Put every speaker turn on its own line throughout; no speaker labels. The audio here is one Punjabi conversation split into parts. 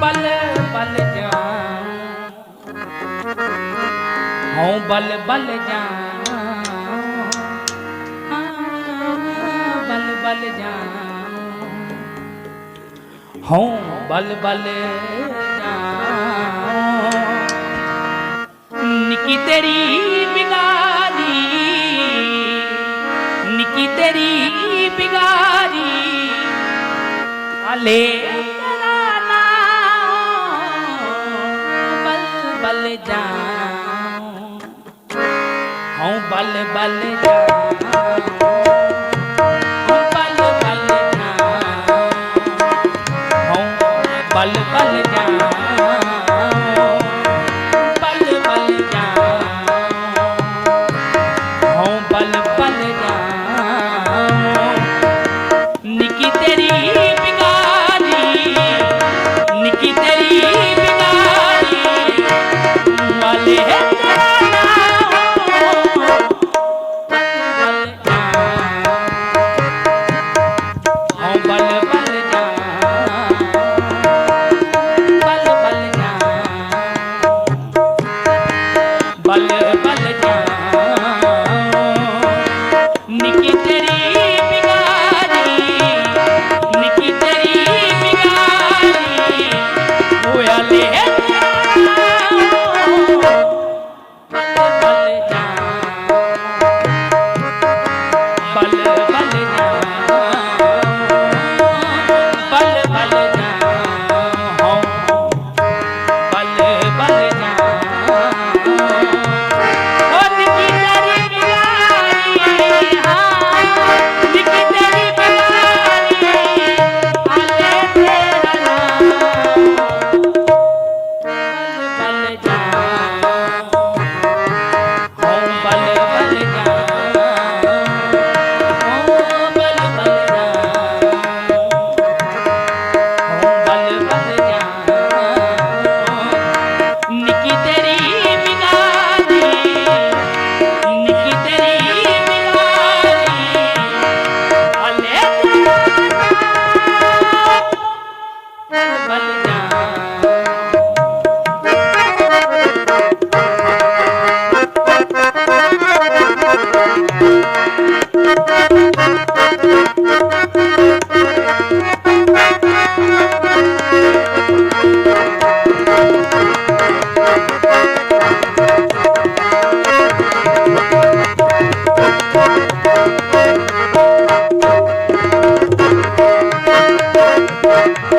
ਬਲ ਬਲ ਜਾਉ ਹਉ ਬਲ ਬਲ ਜਾਉ ਬਲ ਬਲ ਜਾਉ ਹਉ ਬਲ ਬਲ ਜਾਉ ਨਿੱਕੀ ਤੇਰੀ ਬਿਗਾਰੀ, ਨਿੱਕੀ ਤੇਰੀ ਬਿਗਾਰੀ। ਹਲੇ বলে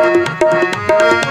Música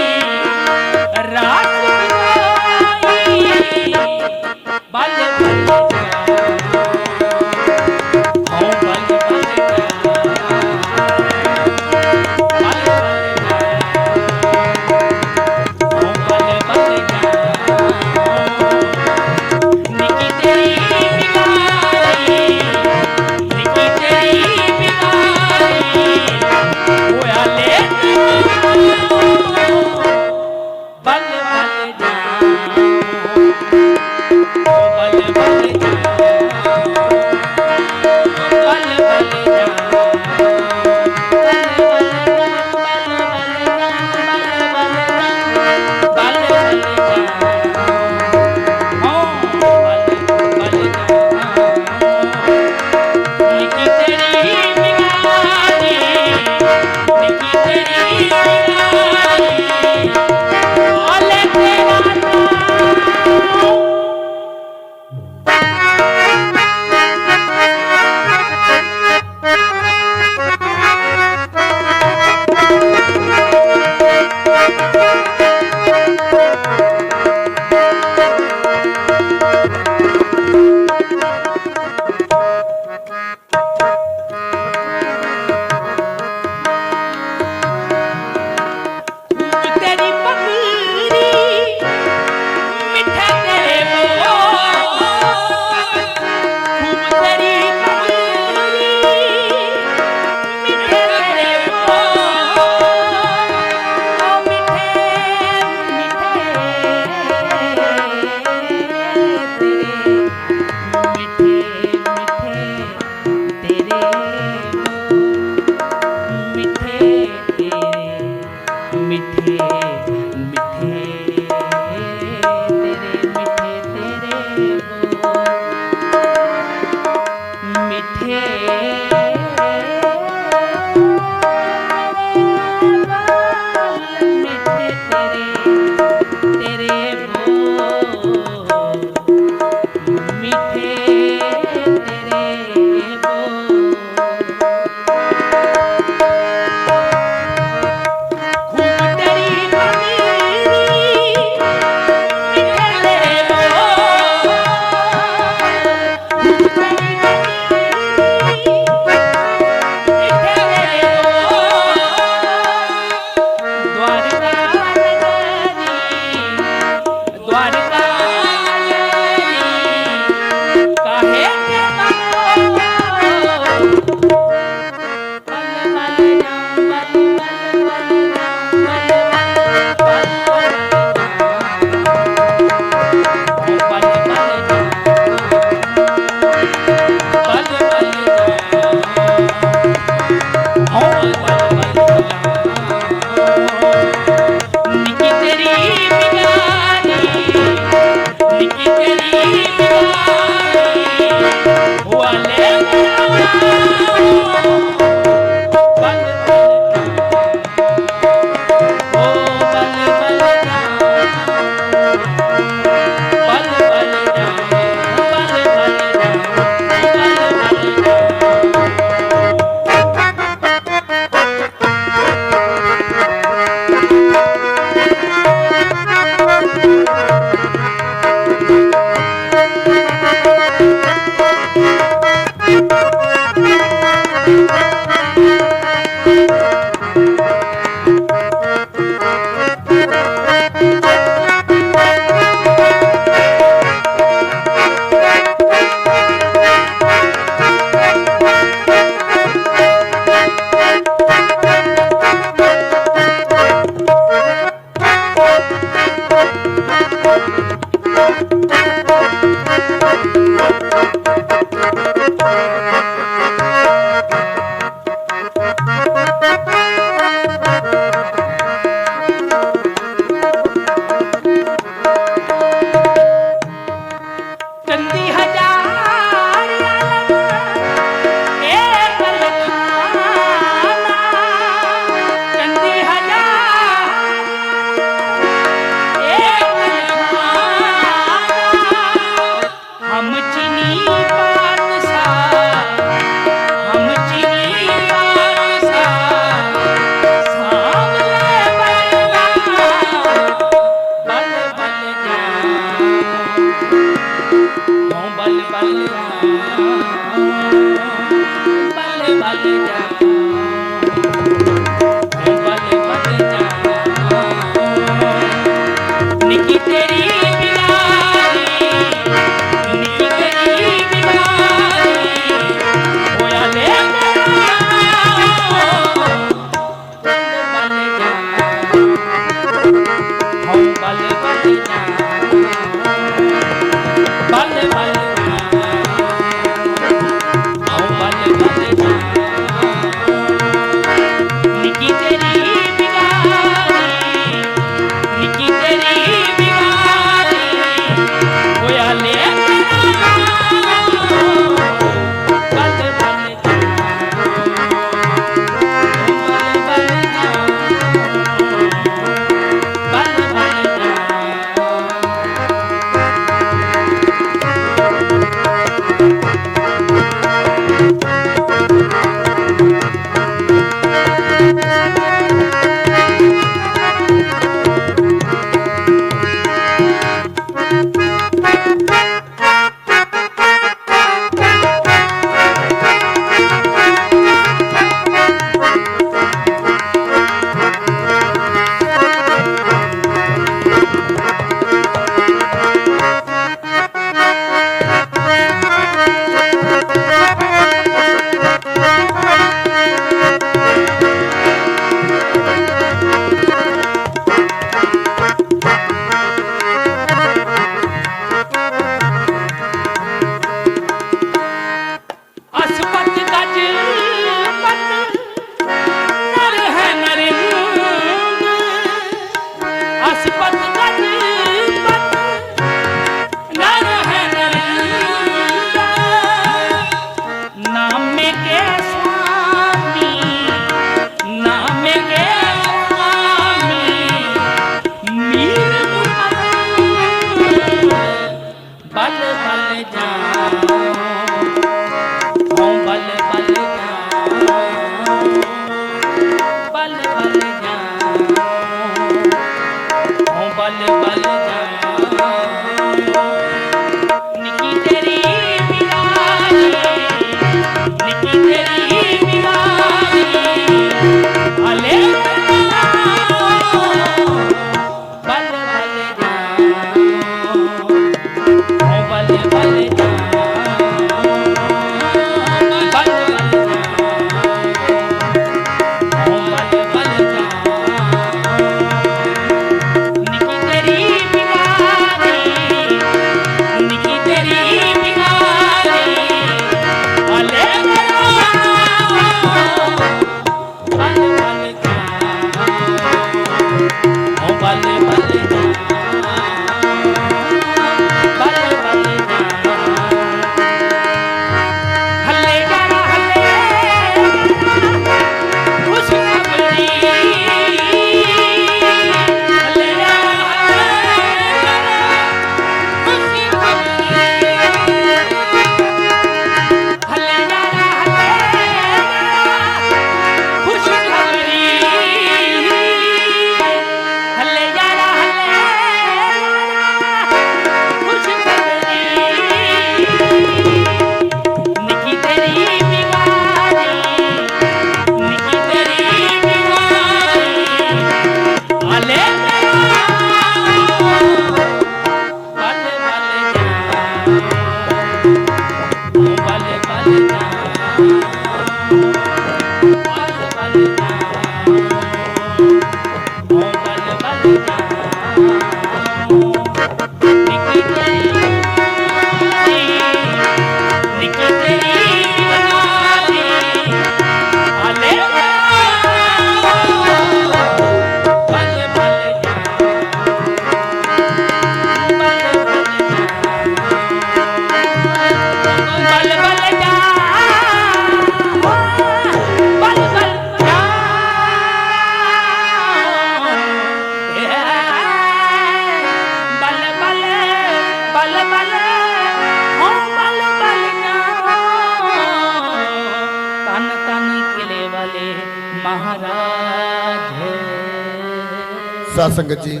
ਸਾਧ ਸੰਗਤ ਜੀ,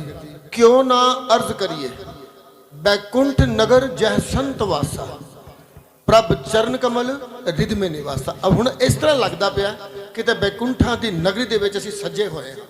ਕਿਉਂ ਨਾ ਅਰਜ਼ ਕਰੀਏ, ਬੈਕੁੰਠ ਨਗਰ ਜਹ ਸੰਤ ਵਾਸਾ, ਪ੍ਰਭ ਚਰਨ ਕਮਲ ਰਿਧ ਨਿਵਾਸਾ। ਹੁਣ ਇਸ ਤਰ੍ਹਾਂ ਲੱਗਦਾ ਪਿਆ ਕਿਤੇ ਬੈਕੁੰਠਾਂ ਦੀ ਨਗਰੀ ਦੇ ਵਿੱਚ ਅਸੀਂ ਸੱਜੇ ਹੋਏ ਹਾਂ।